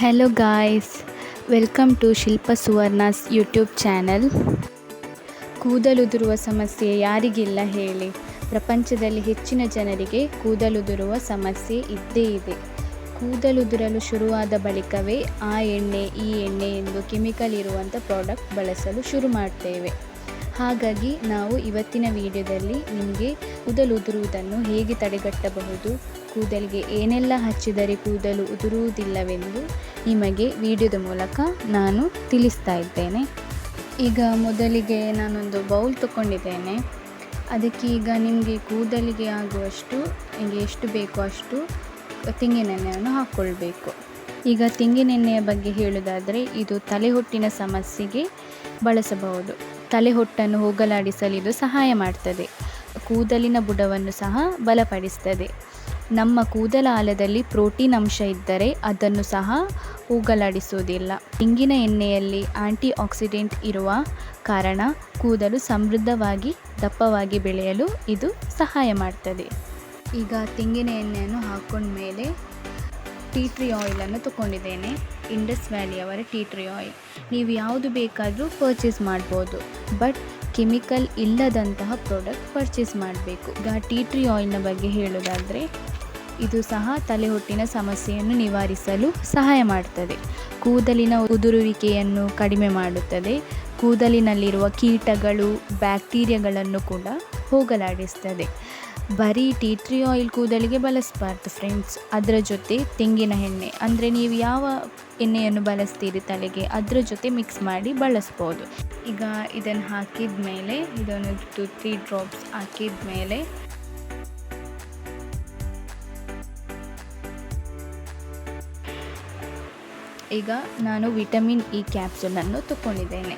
Hello guys welcome to Shilpa Suvarna's YouTube channel ಕೂದಲುದುರುವ ಸಮಸ್ಯೆ ಯಾರಿಗಿಲ್ಲ ಹೇಳಿ. ಪ್ರಪಂಚದಲ್ಲಿ ಹೆಚ್ಚಿನ ಜನರಿಗೆ ಕೂದಲುದುರುವ ಸಮಸ್ಯೆ ಇದ್ದೇ ಇದೆ. ಕೂದಲುದುರಲು ಶುರುವಾದ ಬಳಿಕವೇ ಆ ಎಣ್ಣೆ, ಈ ಎಣ್ಣೆ ಎಂದು ಕೆಮಿಕಲ್ ಇರುವಂಥ ಪ್ರಾಡಕ್ಟ್ ಬಳಸಲು ಶುರು ಮಾಡ್ತೇವೆ. ಹಾಗಾಗಿ ನಾವು ಇವತ್ತಿನ ವಿಡಿಯೋದಲ್ಲಿ ನಿಮಗೆ ಕೂದಲು ಉದುರುವುದನ್ನು ಹೇಗೆ ತಡೆಗಟ್ಟಬಹುದು, ಕೂದಲಿಗೆ ಏನೆಲ್ಲ ಹಚ್ಚಿದರೆ ಕೂದಲು ಉದುರುವುದಿಲ್ಲವೆಂದು ನಿಮಗೆ ವಿಡಿಯೋದ ಮೂಲಕ ನಾನು ತಿಳಿಸ್ತಾ ಇದ್ದೇನೆ. ಈಗ ಮೊದಲಿಗೆ ನಾನೊಂದು ಬೌಲ್ ತಗೊಂಡಿದ್ದೇನೆ ಅದಕ್ಕೆ ಈಗ ನಿಮಗೆ ಕೂದಲಿಗೆ ಆಗುವಷ್ಟು, ನಿಮಗೆ ಎಷ್ಟು ಬೇಕೋ ಅಷ್ಟು ತೆಂಗಿನೆಣ್ಣೆಯನ್ನು ಹಾಕ್ಕೊಳ್ಬೇಕು ಈಗ ತೆಂಗಿನೆಣ್ಣೆಯ ಬಗ್ಗೆ ಹೇಳೋದಾದರೆ ಇದು ತಲೆಹೊಟ್ಟಿನ ಸಮಸ್ಯೆಗೆ ಬಳಸಬಹುದು. ತಲೆಹೊಟ್ಟನ್ನು ಹೋಗಲಾಡಿಸಲು ಇದು ಸಹಾಯ ಮಾಡ್ತದೆ. ಕೂದಲಿನ ಬುಡವನ್ನು ಸಹ ಬಲಪಡಿಸ್ತದೆ. ನಮ್ಮ ಕೂದಲ ಆಲದಲ್ಲಿ ಪ್ರೋಟೀನ್ ಅಂಶ ಇದ್ದರೆ ಅದನ್ನು ಸಹ ಹೋಗಲಾಡಿಸುವುದಿಲ್ಲ. ತೆಂಗಿನ ಎಣ್ಣೆಯಲ್ಲಿ ಆಂಟಿ ಆಕ್ಸಿಡೆಂಟ್ ಇರುವ ಕಾರಣ ಕೂದಲು ಸಮೃದ್ಧವಾಗಿ, ದಪ್ಪವಾಗಿ ಬೆಳೆಯಲು ಇದು ಸಹಾಯ ಮಾಡ್ತದೆ. ಈಗ ತೆಂಗಿನ ಎಣ್ಣೆಯನ್ನು ಹಾಕೊಂಡ್ಮೇಲೆ ಟೀ ಟ್ರೀ ಆಯಿಲನ್ನು ತಗೊಂಡಿದ್ದೇನೆ, ಇಂಡಸ್ ವ್ಯಾಲಿಯವರ ಟೀ ಟ್ರೀ ಆಯಿಲ್. ನೀವು ಯಾವುದು ಬೇಕಾದರೂ ಪರ್ಚೇಸ್ ಮಾಡ್ಬೋದು, ಬಟ್ ಕೆಮಿಕಲ್ ಇಲ್ಲದಂತಹ ಪ್ರಾಡಕ್ಟ್ ಪರ್ಚೇಸ್ ಮಾಡಬೇಕು. ಈಗ ಟೀ ಟ್ರೀ ಆಯಿಲ್ನ ಬಗ್ಗೆ ಹೇಳೋದಾದರೆ, ಇದು ಸಹ ತಲೆಹೊಟ್ಟಿನ ಸಮಸ್ಯೆಯನ್ನು ನಿವಾರಿಸಲು ಸಹಾಯ ಮಾಡ್ತದೆ. ಕೂದಲಿನ ಉದುರುವಿಕೆಯನ್ನು ಕಡಿಮೆ ಮಾಡುತ್ತದೆ, ಕೂದಲಿನಲ್ಲಿರುವ ಕೀಟಗಳು, ಬ್ಯಾಕ್ಟೀರಿಯಾಗಳನ್ನು ಕೂಡ ಹೋಗಲಾಡಿಸ್ತದೆ. ಬರೀ ಟೀ ಟ್ರೀ ಆಯಿಲ್ ಕೂದಲಿಗೆ ಬಳಸಬಾರ್ದು ಫ್ರೆಂಡ್ಸ್ ಅದರ ಜೊತೆ ತೆಂಗಿನ ಎಣ್ಣೆ. ಅಂದರೆ ನೀವು ಯಾವ ಎಣ್ಣೆಯನ್ನು ಬಳಸ್ತೀರಿ ತಲೆಗೆ, ಅದರ ಜೊತೆ ಮಿಕ್ಸ್ ಮಾಡಿ ಬಳಸ್ಬೋದು. ಈಗ ಇದನ್ನು ಹಾಕಿದ ಮೇಲೆ ಇದನ್ನು ಟು ತ್ರೀ ಡ್ರಾಪ್ಸ್ ಹಾಕಿದ ಮೇಲೆ ಈಗ ನಾನು ವಿಟಮಿನ್ ಇ ಕ್ಯಾಪ್ಸೂಲನ್ನು ತಗೊಂಡಿದ್ದೇನೆ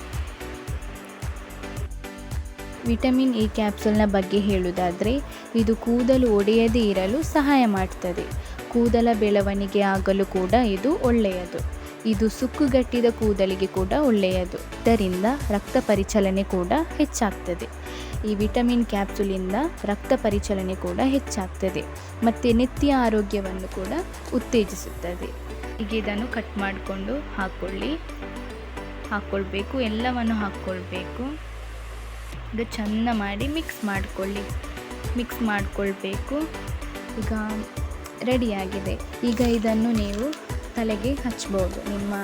ವಿಟಮಿನ್ ಇ ಕ್ಯಾಪ್ಸೂಲ್ನ ಬಗ್ಗೆ ಹೇಳುವುದಾದರೆ, ಇದು ಕೂದಲು ಒಡೆಯದೇ ಇರಲು ಸಹಾಯ ಮಾಡ್ತದೆ. ಕೂದಲ ಬೆಳವಣಿಗೆ ಆಗಲು ಕೂಡ ಇದು ಒಳ್ಳೆಯದು. ಇದು ಸುಕ್ಕುಗಟ್ಟಿದ ಕೂದಲಿಗೆ ಕೂಡ ಒಳ್ಳೆಯದು. ಇದರಿಂದ ರಕ್ತ ಪರಿಚಲನೆ ಕೂಡ ಹೆಚ್ಚಾಗ್ತದೆ. ಈ ವಿಟಮಿನ್ ಕ್ಯಾಪ್ಸುಲಿಂದ ರಕ್ತ ಪರಿಚಲನೆ ಕೂಡ ಹೆಚ್ಚಾಗ್ತದೆ. ಮತ್ತು ನಿತ್ಯ ಆರೋಗ್ಯವನ್ನು ಕೂಡ ಉತ್ತೇಜಿಸುತ್ತದೆ. ಈಗ ಇದನ್ನು ಕಟ್ ಮಾಡಿಕೊಂಡು ಹಾಕ್ಕೊಳ್ಳಿ ಹಾಕ್ಕೊಳ್ಬೇಕು ಎಲ್ಲವನ್ನು ಹಾಕ್ಕೊಳ್ಬೇಕು ಇದು ಚೆಂದ ಮಾಡಿ ಮಿಕ್ಸ್ ಮಾಡಿಕೊಳ್ಳಿ. ಮಿಕ್ಸ್ ಮಾಡಿಕೊಳ್ಬೇಕು. ಈಗ ರೆಡಿಯಾಗಿದೆ ಈಗ ಇದನ್ನು ನೀವು ತಲೆಗೆ ಹಚ್ಬೋದು. ನಿಮ್ಮ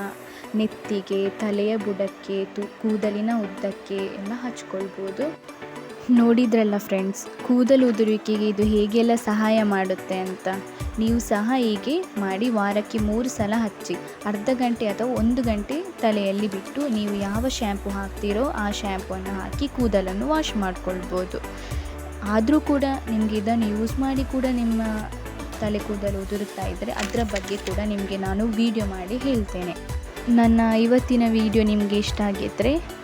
ನೆತ್ತಿಗೆ, ತಲೆಯ ಬುಡಕ್ಕೆ, ತು, ಕೂದಲಿನ ಉದ್ದಕ್ಕೆ ಎಲ್ಲ ಹಚ್ಕೊಳ್ಬೋದು. ನೋಡಿದ್ರಲ್ಲ ಫ್ರೆಂಡ್ಸ್ ಕೂದಲು ಉದುರುವಿಕೆಗೆ ಇದು ಹೇಗೆಲ್ಲ ಸಹಾಯ ಮಾಡುತ್ತೆ ಅಂತ? ನೀವು ಸಹ ಹೀಗೆ ಮಾಡಿ ವಾರಕ್ಕೆ ಮೂರು ಸಲ ಹಚ್ಚಿ, ಅರ್ಧ ಗಂಟೆ ಅಥವಾ ಒಂದು ಗಂಟೆ ತಲೆಯಲ್ಲಿ ಬಿಟ್ಟು ನೀವು ಯಾವ ಶ್ಯಾಂಪು ಹಾಕ್ತೀರೋ ಆ ಶ್ಯಾಂಪನ್ನು ಹಾಕಿ ಕೂದಲನ್ನು ವಾಶ್ ಮಾಡಿಕೊಳ್ಬೋದು. ಆದರೂ ಕೂಡ ನಿಮಗೆ ಇದನ್ನು ಯೂಸ್ ಮಾಡಿ ಕೂಡ ನಿಮ್ಮ ತಲೆ ಕೂದಲು ಉದುರುತ್ತಾ ಇದ್ದರೆ ಅದರ ಬಗ್ಗೆ ಕೂಡ ನಿಮಗೆ ನಾನು ವಿಡಿಯೋ ಮಾಡಿ ಹೇಳ್ತೇನೆ. ನನ್ನ ಇವತ್ತಿನ ವಿಡಿಯೋ ನಿಮಗೆ ಇಷ್ಟ ಆಗಿದ್ದರೆ